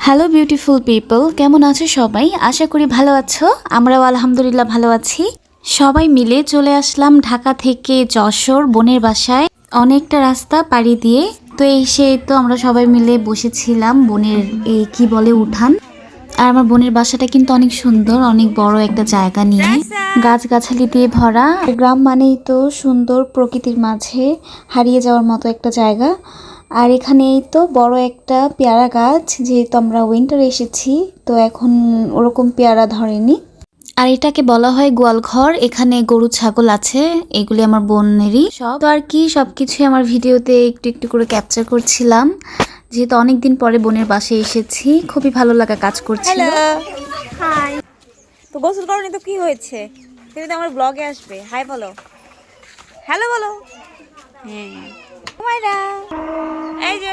Hello beautiful people কেমন আছো সবাই? আশা করি ভালো আছো। আমরাও আলহামদুলিল্লাহ ভালো আছি। সবাই মিলে চলে আসলাম ঢাকা থেকে যশোর বোনের বাসায়। অনেকটা রাস্তা পাড়ি দিয়ে। তো এসে তো আমরা সবাই মিলে বসেছিলাম বোনের এই কি বলে উঠান। আর আমার বোনের বাসাটা কিন্তু অনেক সুন্দর, অনেক বড় একটা জায়গা নিয়ে। গাছগাছালি দিয়ে ভরা। গ্রাম মানেই তো সুন্দর প্রকৃতির মাঝে হারিয়ে যাওয়ার মতো একটা জায়গা। আর এখানেই তো বড় একটা পেয়ারা গাছ যেহেতু আমরা উইন্টার এসেছি তো এখন ওরকম পেয়ারা ধরেনি। আর এটাকে বলা হয় গোয়ালঘর এখানে গরু ছাগল আছে এগুলি আমার বোনেরই। সব তো আর কি সবকিছুই আমার ভিডিওতে একটু একটু করে ক্যাপচার করছিলাম। যেহেতু অনেকদিন পরে বোনের বাসে এসেছি খুবই ভালো লাগা কাজ করছিল। হ্যালো তো গোসল করনি তো কি হয়েছে? তুমি তো আমার ব্লগে আসবে। হাই বলো। হ্যালো বলো। হ্যাঁ। মাইরা এই যে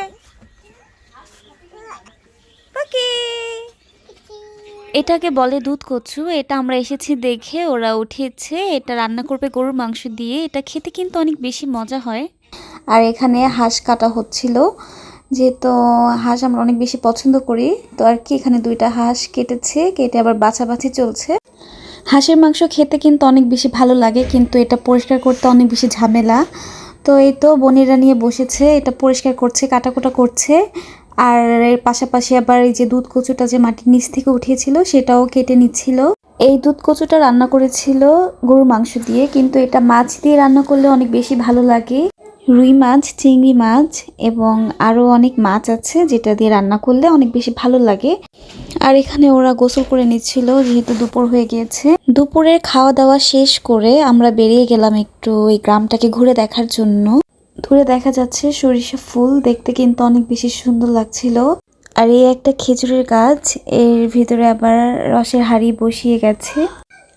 এটাকে বলে দুধ কচু এটা আমরা এসেছি দেখে ওরা উঠিয়েছে এটা রান্না করবে গরুর মাংস দিয়ে এটা খেতে কিন্তু অনেক বেশি মজা হয়। আর এখানে হাঁস কাটা হচ্ছিল যেহেতু হাঁস আমরা অনেক বেশি পছন্দ করি তো আর কি এখানে দুইটা হাঁস কেটেছে কেটে আবার বাছাবাছি চলছে। হাঁসের মাংস খেতে কিন্তু অনেক বেশি ভালো লাগে কিন্তু এটা পরিষ্কার করতে অনেক বেশি ঝামেলা। তো এই তো বোনেরা নিয়ে বসেছে, এটা পরিষ্কার করছে, কাটাকুটা করছে। আর এর পাশাপাশি আবার এই যে দুধ কচুটা যে মাটির নিচ থেকে উঠিয়েছিল, সেটাও কেটে নিচ্ছিল। এই দুধ কচুটা রান্না করেছিল গরুর মাংস দিয়ে, কিন্তু এটা মাছ দিয়ে রান্না করলে অনেক বেশি ভালো লাগে। রুই মাছ, চিংড়ি মাছ এবং আরও অনেক মাছ আছে যেটা দিয়ে রান্না করলে অনেক বেশি ভালো লাগে। আর এখানে ওরা গোসল করে নিচ্ছিল, যেহেতু দুপুর হয়ে গিয়েছে। দুপুরের খাওয়া দাওয়া শেষ করে আমরা বেরিয়ে গেলাম একটু এই গ্রামটাকে ঘুরে দেখার জন্য। দূরে দেখা যাচ্ছে সরিষা ফুল, দেখতে কিন্তু অনেক বেশি সুন্দর লাগছিল। আর এই একটা খেজুরের গাছ, এর ভিতরে আবার রসের হাড়ি বসিয়ে গেছে।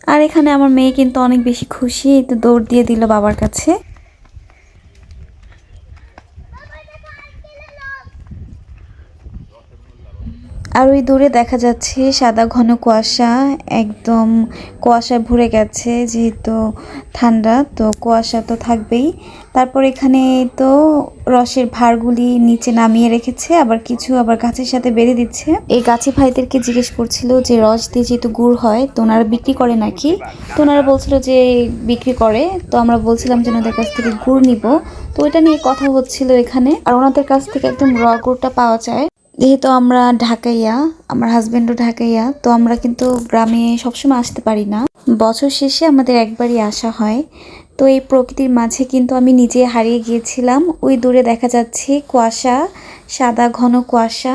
আর এখানে আমার মেয়ে কিন্তু অনেক বেশি খুশি তো দৌড় দিয়ে দিল বাবার কাছে। আর ওই দূরে দেখা যাচ্ছে সাদা ঘন কুয়াশা, একদম কুয়াশায় ভরে গেছে যেহেতু ঠান্ডা, তো কুয়াশা তো থাকবেই। তারপর এখানে তো রসের ভারগুলি নিচে নামিয়ে রেখেছে, আবার কিছু আবার গাছের সাথে বেড়ে দিচ্ছে। এই গাছি ভাইদেরকে জিজ্ঞেস করছিল যে, রস দিয়ে যেহেতু গুড় হয়, তো ওনারা বিক্রি করে নাকি? তো ওনারা বলছিল যে, বিক্রি করে। তো আমরা বলছিলাম যে, ওনাদের কাছ থেকে গুড় নিব। তো ওইটা নিয়ে কথা হচ্ছিল এখানে। আর ওনাদের কাছ থেকে একদম র গুড়টা পাওয়া যায়। যেহেতু আমরা ঢাকাইয়া, আমার হাজব্যান্ডও ঢাকাইয়া, তো আমরা কিন্তু গ্রামে সবসময় আসতে পারি না। বছর শেষে আমাদের একবারই আসা হয়। তো এই প্রকৃতির মাঝে কিন্তু আমি নিজে হারিয়ে গিয়েছিলাম। ওই দূরে দেখা যাচ্ছে কুয়াশা, সাদা ঘন কুয়াশা।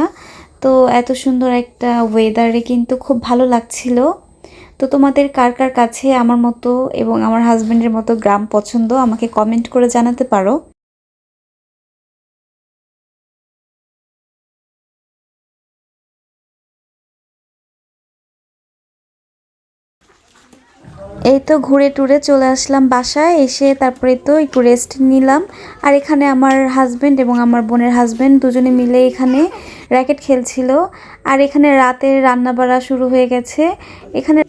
তো এত সুন্দর একটা ওয়েদারে কিন্তু খুব ভালো লাগছিল। তো তোমাদের কার কার কাছে আমার মতো এবং আমার হাজব্যান্ডের মতো গ্রাম পছন্দ আমাকে কমেন্ট করে জানাতে পারো। এই তো ঘুরে টুরে চলে আসলাম বাসায়, এসে তারপরে তো একটু রেস্ট নিলাম। আর এখানে আমার হাজব্যান্ড এবং আমার বোনের হাজব্যান্ড দুজনে মিলে এখানে র্যাকেট খেলছিল। আর এখানে রাতে রান্না বাড়া শুরু হয়ে গেছে। এখানে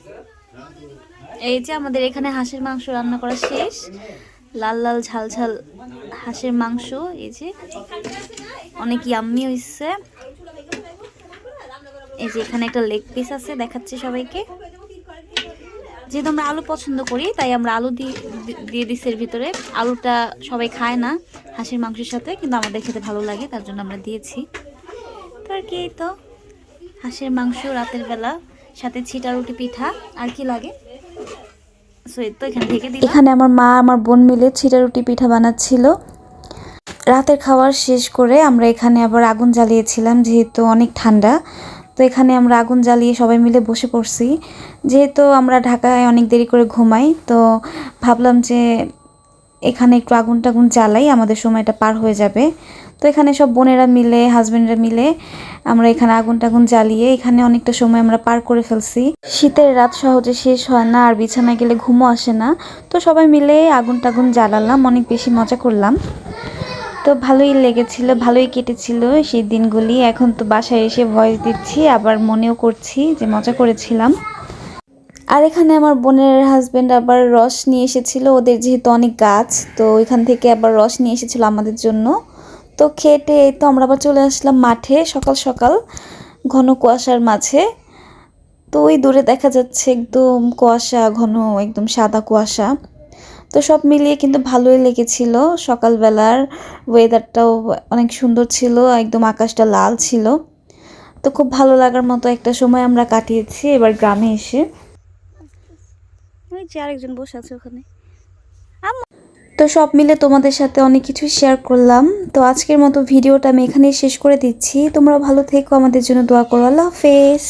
এই যে আমাদের এখানে হাঁসের মাংস রান্না করা শেষ। লাল লাল ঝাল ঝাল হাঁসের মাংস, এই যে অনেক ইয়াম্মি হয়েছে এই যে এখানে একটা লেগ পিস আছে, দেখাচ্ছি সবাইকে। যেহেতু আমরা আলু পছন্দ করি, তাই আমরা আলু দিয়ে দিচ্ছি এর ভিতরে। আলুটা সবাই খায় না হাঁসের মাংসের সাথে, কিন্তু আমাদের খেতে ভালো লাগে, তার জন্য আমরা দিয়েছি। তো আর কি তো, হাঁসের মাংস রাতের বেলা, সাথে ছিটা রুটি পিঠা, আর কি লাগে? এখান আমার মা, আমার বোন মিলে ছিটা রুটি পিঠা বানাচ্ছিল। রাতের খাবার শেষ করে আমরা এখানে আবার আগুন জ্বালিয়েছিলাম, যেহেতু অনেক ঠান্ডা। তো এখানে আমরা আগুন জ্বালিয়ে সবাই মিলে বসে পড়ছি। যেহেতু আমরা ঢাকায় অনেক দেরি করে ঘুমাই, তো ভাবলাম যে এখানে একটু আগুন টাগুন জ্বালাই আমাদের সময়টা পার হয়ে যাবে। তো এখানে সব বোনেরা মিলে হাজব্যান্ডরা মিলে আমরা এখানে আগুন টাগুন জ্বালিয়ে এখানে অনেকটা সময় আমরা পার করে ফেলছি। শীতের রাত সহজে শেষ হয় না, আর বিছানায় গেলে ঘুমও আসে না। তো সবাই মিলে আগুন টাগুন জ্বালালাম, অনেক বেশি মজা করলাম। তো ভালোই লেগেছিল, ভালোই কেটেছিল সেই দিনগুলি। এখন তো বাসায় এসে ভয়েস দিচ্ছি, আবার মনেও করছি যে মজা করেছিলাম। আর এখানে আমার বোনের হাজব্যান্ড আবার রস নিয়ে এসেছিল, ওদের যেহেতু অনেক গাছ, তো ওইখান থেকে আবার রস নিয়ে এসেছিল আমাদের জন্য। তো খেটে তো আমরা আবার চলে আসলাম মাঠে সকাল সকাল, ঘন কুয়াশার মাঝে। তো ওই দূরে দেখা যাচ্ছে একদম কুয়াশা, ঘন একদম সাদা কুয়াশা। তো সব মিলিয়ে কিন্তু ভালোই লেগেছিল। সকালবেলার ওয়েদারটাও অনেক সুন্দর ছিল একদম আকাশটা লাল ছিল। তো খুব ভালো লাগার মতো একটা সময় আমরা কাটিয়েছি এবার গ্রামে এসে। ওই যে আরেকজন বসে আছে ওখানে। তো সব মিলে তোমাদের সাথে অনেক কিছু শেয়ার করলাম। তো আজকের মতো ভিডিওটা আমি এখানেই শেষ করে দিচ্ছি। তোমরা ভালো থেকো আমাদের জন্য দোয়া করো। আল্লাহ হাফেজ।